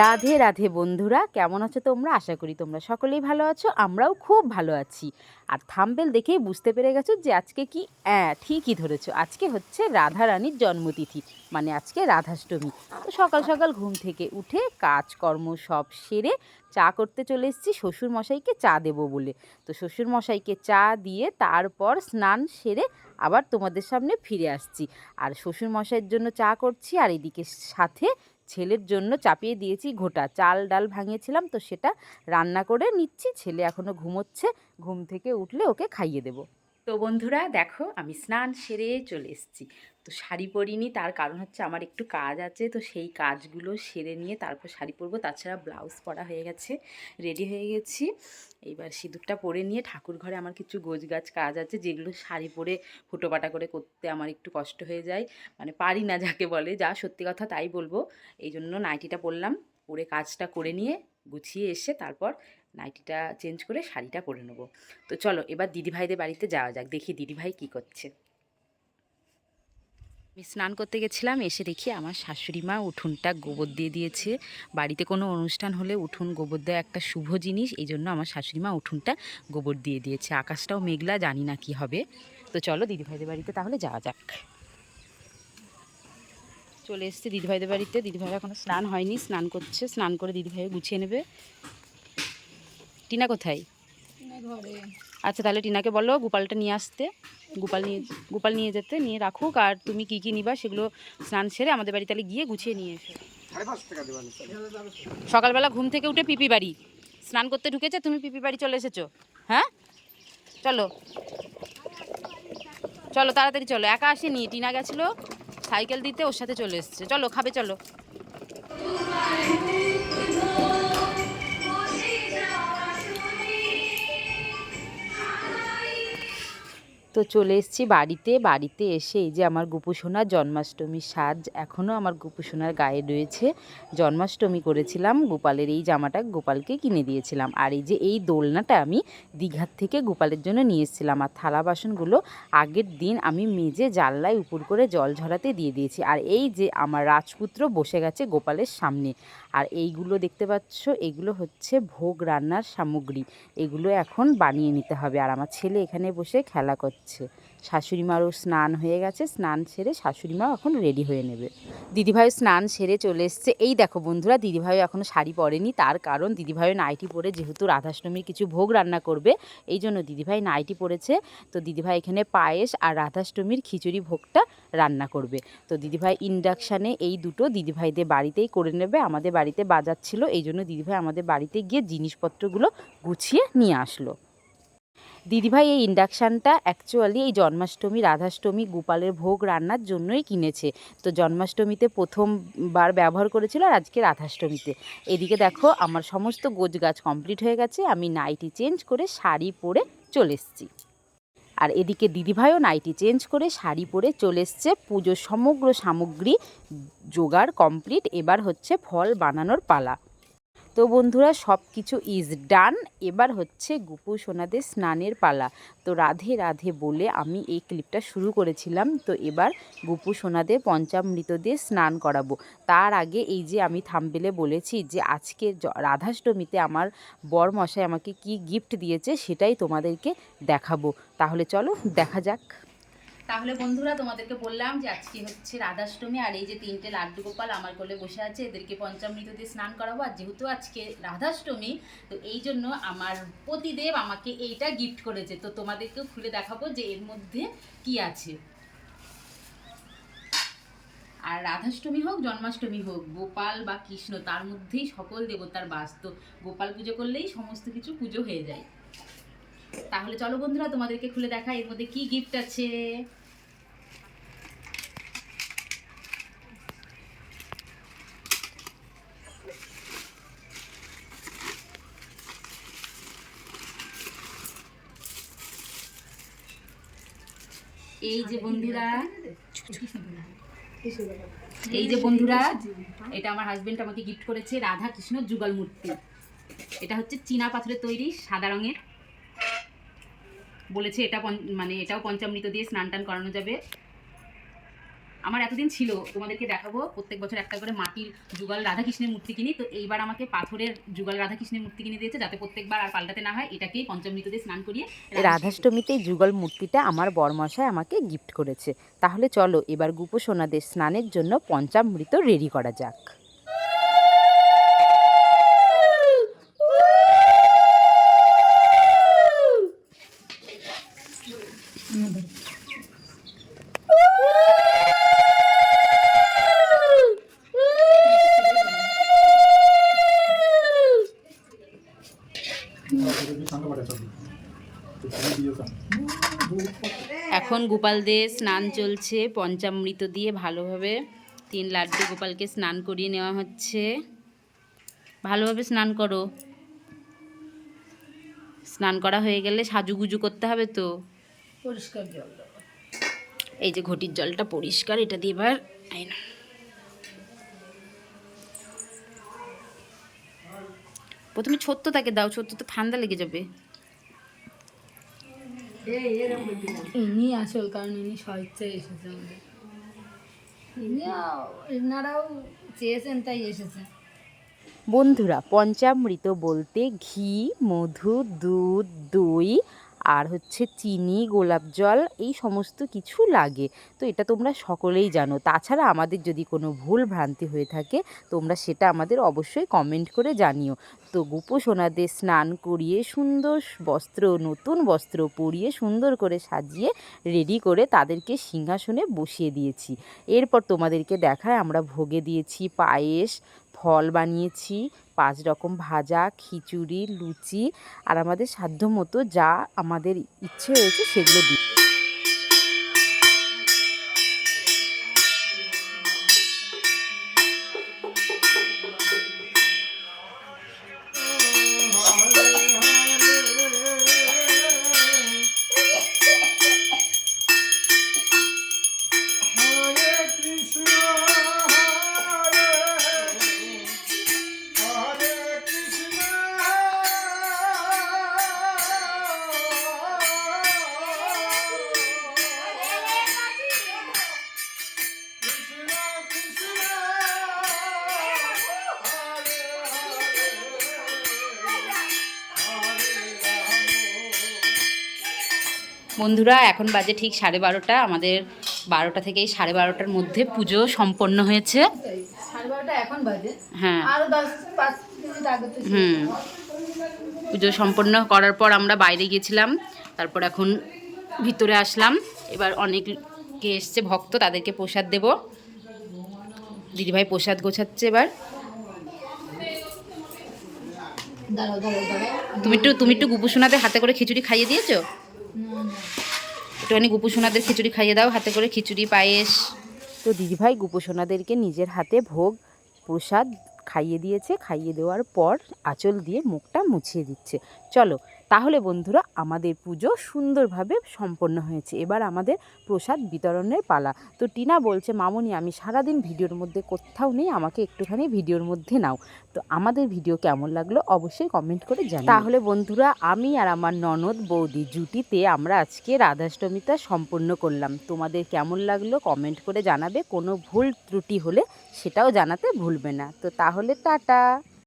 রাধে রাধে বন্ধুরা, কেমন আছো তোমরা? আশা করি তোমরা সকলেই ভালো আছো, আমরাও খুব ভালো আছি। আর থাম্বেল দেখেই বুঝতে পেরে গেছো যে আজকে কি? হ্যাঁ ঠিকই ধরেছো। আজকে হচ্ছে রাধা রানীর জন্মতিথি মানে আজকে রাধাষ্টমী। তো সকাল সকাল ঘুম থেকে উঠে কাজকর্ম সব সেরে চা করতে চলে এসেছি, শ্বশুরমশাইকে চা দেবো বলে। তো শ্বশুরমশাইকে চা দিয়ে তারপর স্নান সেরে আবার তোমাদের সামনে ফিরে আসছি। আর শ্বশুর মশাইয়ের জন্য চা করছি, আর এদিকে সাথে ছেলের জন্য চাপিয়ে দিয়েছি ঘোটা। চাল ডাল ভাঙিয়েছিলাম তো সেটা রান্না করে নিচ্ছি। ছেলে এখনও ঘুমোচ্ছে, ঘুম থেকে উঠলে ওকে খাইয়ে দেবো। তো বন্ধুরা দেখো, আমি স্নান সেরে চলে এসেছি। তো শাড়ি পরিনি, তার কারণ হচ্ছে আমার একটু কাজ আছে, তো সেই কাজগুলো সেরে নিয়ে তারপর শাড়ি পরবো। তাছাড়া ব্লাউজ পরা হয়ে গেছে রেডি হয়ে গেছি। এইবার সিঁদুরটা পরে নিয়ে ঠাকুর ঘরে আমার কিছু গোছগাছ কাজ আছে, যেগুলো শাড়ি পরে ফুটোপাটা করে করতে আমার একটু কষ্ট হয়ে যায়। মানে পারি না যাকে বলে, যা সত্যি কথা তাই বলব। এই জন্য নাইটিটা পরলাম, পরে কাজটা করে নিয়ে গুছিয়ে এসে তারপর নাইটিটা চেঞ্জ করে শাড়িটা পরে নেব। তো চলো, এবার দিদিভাইদের বাড়িতে যাওয়া যাক, দেখি দিদিভাই কী করছে। আমি স্নান করতে গেছিলাম, এসে দেখি আমার শাশুড়ি মা উঠোনটা গোবর দিয়ে দিয়েছে। বাড়িতে কোনো অনুষ্ঠান হলে উঠোন গোবর দেওয়া একটা শুভ জিনিস, এই জন্য আমার শাশুড়ি মা উঠোনটা গোবর দিয়ে দিয়েছে। আকাশটাও মেঘলা, জানি না কি হবে। তো চলো দিদিভাইদের বাড়িতে তাহলে যাওয়া যাক। চলে এসছে দিদিভাইদের বাড়িতে। দিদিভাই এখনও স্নান হয়নি, স্নান করছে। স্নান করে দিদিভাই গুছিয়ে নেবে। টিনা কোথায়? আচ্ছা তাহলে টিনাকে বলো গোপালটা নিয়ে আসতে। গোপাল নিয়ে গোপাল নিয়ে যেতে নিয়ে রাখুক আর তুমি কি কি নিবা সেগুলো স্নান সেরে আমাদের বাড়ি তাহলে গিয়ে গুছিয়ে নিয়ে এসো। সকালবেলা ঘুম থেকে উঠে পিপি বাড়ি। স্নান করতে ঢুকেছে তুমি পিপি বাড়ি চলে এসেছ। হ্যাঁ? চলো। চলো তাড়াতাড়ি চলো। একা আসেনি টিনা গেছিল সাইকেল দিতে ওর সাথে চলে এসছে। চলো খাবে চলো। তো চলে এসেছি বাড়িতে। বাড়িতে এসে এই যে আমার গুপুসোনার জন্মাষ্টমীর সাজ এখনও আমার গুপুসোনার গায়ে রয়েছে। জন্মাষ্টমী করেছিলাম, গোপালের এই জামাটা গোপালকে কিনে দিয়েছিলাম। আর এই যে এই দোলনাটা আমি দীঘার থেকে গোপালের জন্য নিয়ে এসেছিলাম। আর থালা বাসনগুলো আগের দিন আমি মেজে জানলায় উপর করে জল ঝরাতে দিয়ে দিয়েছি। আর এই যে আমার রাজপুত্র বসে গেছে গোপালের সামনে। আর এইগুলো দেখতে পাচ্ছ, এগুলো হচ্ছে ভোগ রান্নার সামগ্রী। এগুলো এখন বানিয়ে নিতে হবে। আর আমার ছেলে এখানে বসে খেলা করছে। শাশুড়ি মারও স্নান হয়ে গেছে, স্নান সেরে শাশুড়ি মাও এখন রেডি হয়ে নেবে। দিদিভাই স্নান সেরে চলে এসছে। এই দেখো বন্ধুরা, দিদিভাই এখনও শাড়ি পরেনি, তার কারণ দিদিভাইও নাইটি পরে যেহেতু রাধাষ্টমীর কিছু ভোগ রান্না করবে, এই জন্য দিদিভাই নাইটি পরেছে। তো দিদিভাই এখানে পায়েস আর রাধাষ্টমীর খিচুড়ি ভোগটা রান্না করবে। তো দিদিভাই ইন্ডাকশানে এই দুটো দিদিভাইদের বাড়িতেই করে নেবে, আমাদের বাড়িতে বাজার ছিল, এই জন্য দিদিভাই আমাদের বাড়িতে গিয়ে জিনিসপত্রগুলো গুছিয়ে নিয়ে আসলো। দিদিভাই এই ইন্ডাকশানটা অ্যাকচুয়ালি এই জন্মাষ্টমী, রাধাষ্টমী, গোপালের ভোগ রান্নার জন্যই কিনেছে। তো জন্মাষ্টমীতে প্রথমবার ব্যবহার করেছিল আর আজকে রাধাষ্টমীতে। এদিকে দেখো, আমার সমস্ত গোছগাছ কমপ্লিট হয়ে গেছে, আমি নাইটি চেঞ্জ করে শাড়ি পরে চলে এসেছি। আর এদিকে দিদিভাইও নাইটি চেঞ্জ করে শাড়ি পরে চলে এসছে। পুজোর সমগ্র সামগ্রী, জোগাড় কমপ্লিট এবার হচ্ছে ফল বানানোর পালা। তো বন্ধুরা সব কিছু ইজ ডান এবার হচ্ছে গুপু সোনাদের স্নানের পালা। তো রাধে রাধে বলে আমি এই ক্লিপটা শুরু করেছিলাম। তো এবার গুপু সোনাদের পঞ্চামৃত দিয়ে স্নান করাবো। তার আগে এই যে আমি থামবেলে বলেছি যে আজকে রাধাষ্টমীতে আমার বর মশাই আমাকে কি গিফট দিয়েছে সেটাই তোমাদেরকে দেখাবো। তাহলে চলো, দেখা যাক। তাহলে বন্ধুরা তোমাদেরকে বললাম যে আজকে হচ্ছে রাধাষ্টমী আর এই যে তিনটে লাড্ডু গোপাল আমার কোলে বসে আছে, এদেরকে পঞ্চামৃত দিয়ে স্নান করাবো। আর যেহেতু আজকে রাধাষ্টমী, তো এই জন্য আমার পতিদেব আমাকে এইটা গিফট করেছে। তো তোমাদেরকেও খুলে দেখাবো যে এর মধ্যে কি আছে। আর রাধাষ্টমী হোক, জন্মাষ্টমী হোক, গোপাল বা কৃষ্ণ, তার মধ্যেই সকল দেবতার বাস। তো গোপাল পুজো করলেই সমস্ত কিছু পুজো হয়ে যায়। তাহলে চলো বন্ধুরা, তোমাদেরকে খুলে দেখা, এর মধ্যে কি গিফট আছে? এই যে বন্ধুরা এই যে বন্ধুরা এটা আমার হাজবেন্ড আমাকে গিফট করেছে রাধা কৃষ্ণ যুগল মূর্তি এটা হচ্ছে চীনা পাথরের তৈরি সাদা রঙের। বলেছে এটা মানে এটাও পঞ্চামৃত দিয়ে স্নান টান করানো যাবে। আমার এতদিন ছিল, তোমাদেরকে দেখাবো, প্রত্যেক বছর একটা করে মাটির যুগল রাধাকৃষ্ণের মূর্তি কিনি তো এইবার আমাকে পাথরের যুগল রাধাকৃষ্ণের মূর্তি কিনে দিয়েছে, যাতে প্রত্যেকবার আর পাল্টাতে না হয়, এটাকেই পঞ্চমৃত দিয়ে স্নান করিয়ে রাধাষ্টমীতে যুগল মূর্তিটা আমার বরমশায় আমাকে গিফট করেছে। তাহলে চলো, এবার গুপসোনাদের স্নানের জন্য পঞ্চামৃত রেডি করা যাক। এখন গোপাল গোপালদের স্নান চলছে পঞ্চামৃত দিয়ে ভালোভাবে তিন লাড্ডু গোপালকে স্নান করিয়ে নেওয়া হচ্ছে। ভালোভাবে স্নান করো। স্নান করা হয়ে গেলে সাজুগুজু করতে হবে তো? পরিষ্কার জল এই যে ঘটির জলটা পরিষ্কার এটা দিয়ে এবার এই নাও। প্রথমে ছোট্ট তাকে দাও ছোট্ট তো ঠান্ডা লেগে যাবে। ইনি আসল কারণ ইনি স্বেচ্ছায় এসেছে আমাদের। এনারাও চেয়েছেন তাই এসেছেন বন্ধুরা পঞ্চামৃত বলতে ঘি মধু দুধ দই আর হচ্ছে চিনি, গোলাপ জল, এই সমস্ত কিছু লাগে। তো এটা তোমরা সকলেই জানো। তাছাড়া আমাদের যদি কোনো ভুল ভ্রান্তি হয়ে থাকে, তোমরা সেটা আমাদের অবশ্যই কমেন্ট করে জানিও। তো গোপসোনাদের স্নান করিয়ে, সুন্দর বস্ত্র, নতুন বস্ত্র পরিয়ে, সুন্দর করে সাজিয়ে রেডি করে তাদেরকে সিংহাসনে বসিয়ে দিয়েছি। এরপর তোমাদেরকে দেখায় আমরা ভোগে দিয়েছি পায়েস ফল বানিয়েছি, পাঁচ রকম ভাজা, খিচুড়ি, লুচি আর আমাদের সাধ্য মতো যা আমাদের ইচ্ছে হয়েছে সেগুলো দিই বন্ধুরা এখন বাজে ঠিক সাড়ে বারোটা। আমাদের বারোটা থেকেই সাড়ে বারোটার মধ্যে পুজো সম্পন্ন হয়েছে। হ্যাঁ। হুম। পুজো সম্পন্ন করার পর আমরা বাইরে গিয়েছিলাম। তারপর এখন ভিতরে আসলাম। এবার অনেকে এসছে ভক্ত তাদেরকে প্রসাদ দেব। দিদিভাই প্রসাদ গোছাচ্ছে এবার। তুমি একটু তুমি একটু গুপুসোনাদের হাতে করে খিচুড়ি খাইয়ে দিয়েছ? একটুখানি গুপুসোনাদের খিচুড়ি খাইয়ে দাও, হাতে করে খিচুড়ি, পায়েস। তো দিদিভাই গুপুসোনাদেরকে নিজের হাতে ভোগ, প্রসাদ খাইয়ে দিয়েছে। খাইয়ে দেওয়ার পর আঁচল দিয়ে মুখটা মুছিয়ে দিচ্ছে। চলো তাহলে বন্ধুরা আমাদের পুজো সুন্দরভাবে সম্পন্ন হয়েছে। এবার আমাদের প্রসাদ বিতরণের পালা। তো টিনা বলছে, মামনি, আমি সারাদিন ভিডিওর মধ্যে কোথাও নেই, আমাকে একটুখানি ভিডিওর মধ্যে নাও। তো আমাদের ভিডিও কেমন লাগল অবশ্যই কমেন্ট করে জানাও। তাহলে বন্ধুরা, আমি আর আমার ননদ বৌদি জুটিতে আমরা আজকে রাধাষ্টমীটা সম্পূর্ণ করলাম। তোমাদের কেমন লাগল কমেন্ট করে জানাবে। কোনো ভুল ত্রুটি হলে সেটাও জানাতে ভুলবে না। তো তাহলে টাটা।